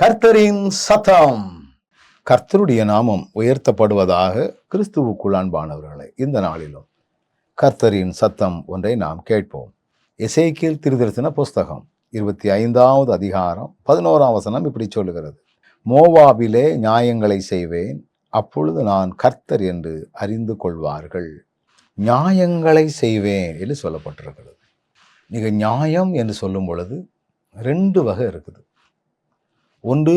கர்த்தரின் சத்தம். கர்த்தருடைய நாமம் உயர்த்தப்படுவதாக கிறிஸ்துவுக்குள் அன்பானவர்களே இந்த நாளிலும் கர்த்தரின் சத்தம் ஒன்றை நாம் கேட்போம். எசேக்கியல் திருதரிசன புஸ்தகம் இருபத்தி ஐந்தாவது அதிகாரம் பதினோராம் வசனம் இப்படி சொல்லுகிறது. மோவாபிலே நியாயங்களை செய்வேன் அப்பொழுது நான் கர்த்தர் என்று அறிந்து கொள்வார்கள். நியாயங்களை செய்வேன் என்று சொல்லப்பட்டிருக்கிறது. நீங்கள் நியாயம் என்று சொல்லும் பொழுது ரெண்டு வகை இருக்குது. ஒன்று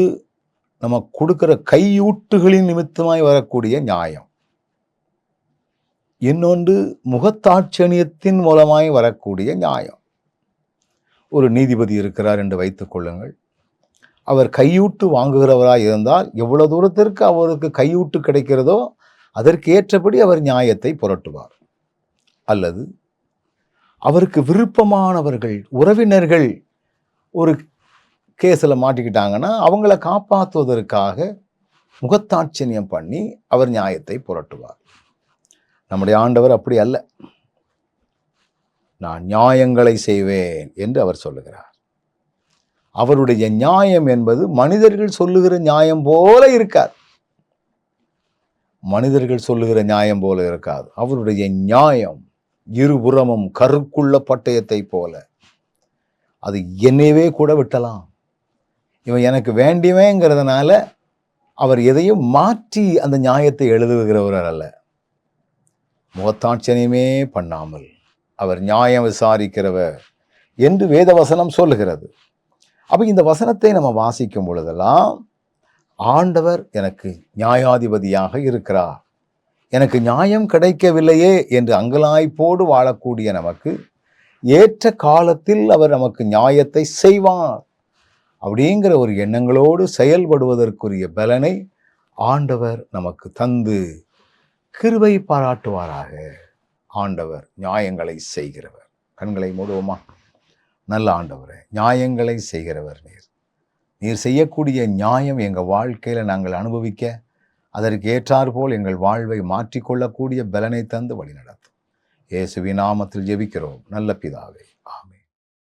நம்ம கொடுக்கிற கையூட்டுகளின் நிமித்தமாய் வரக்கூடிய நியாயம். இன்னொன்று முகத்தாட்சணியத்தின் மூலமாய் வரக்கூடிய நியாயம். ஒரு நீதிபதி இருக்கிறார் என்று வைத்துக் கொள்ளுங்கள். அவர் கையூட்டு வாங்குகிறவராய் இருந்தால் எவ்வளவு தூரத்திற்கு அவருக்கு கையூட்டு கிடைக்கிறதோ அதற்கு ஏற்றபடி அவர் நியாயத்தை புரட்டுவார். அல்லது அவருக்கு விருப்பமானவர்கள் உறவினர்கள் ஒரு கேஸில் மாட்டிக்கிட்டாங்கன்னா அவங்கள காப்பாற்றுவதற்காக முகத்தாட்சணியம் பண்ணி அவர் நியாயத்தை புரட்டுவார். நம்முடைய ஆண்டவர் அப்படி அல்ல. நான் நியாயங்களை செய்வேன் என்று அவர் சொல்லுகிறார். அவருடைய நியாயம் என்பது மனிதர்கள் சொல்லுகிற நியாயம் போல இருக்கார் மனிதர்கள் சொல்லுகிற நியாயம் போல இருக்காது. அவருடைய நியாயம் இருபுறமும் கருக்குள்ள பட்டயத்தை போல. அது என்னவே கூட விட்டலாம். இவன் எனக்கு வேண்டியவேங்கிறதுனால அவர் எதையும் மாற்றி அந்த நியாயத்தை எழுதுகிறவர் அல்ல. முகத்தாட்சணியமே பண்ணாமல் அவர் நியாயம் விசாரிக்கிறவர் என்று வேதவசனம் சொல்லுகிறது. அப்போ இந்த வசனத்தை நம்ம வாசிக்கும் பொழுதெல்லாம் ஆண்டவர் எனக்கு நியாயாதிபதியாக இருக்கிறார். எனக்கு நியாயம் கிடைக்கவில்லையே என்று அங்கலாய்ப்போடு வாழக்கூடிய நமக்கு ஏற்ற காலத்தில் அவர் நமக்கு நியாயத்தை செய்வார். அப்படிங்கிற ஒரு எண்ணங்களோடு செயல்படுவதற்குரிய பலனை ஆண்டவர் நமக்கு தந்து கிருவை பாராட்டுவாராக. ஆண்டவர் நியாயங்களை செய்கிறவர். கண்களை மூடுவோமா? நல்ல ஆண்டவரே நியாயங்களை செய்கிறவர் நீர். நீர் செய்யக்கூடிய நியாயம் எங்கள் வாழ்க்கையில் நாங்கள் அனுபவிக்க அதற்கு ஏற்றாற்போல் எங்கள் வாழ்வை மாற்றிக்கொள்ளக்கூடிய பலனை தந்து வழிநடத்தும். இயேசுவி நாமத்தில் ஜெபிக்கிறோம். நல்ல பிதாவே. ஆமே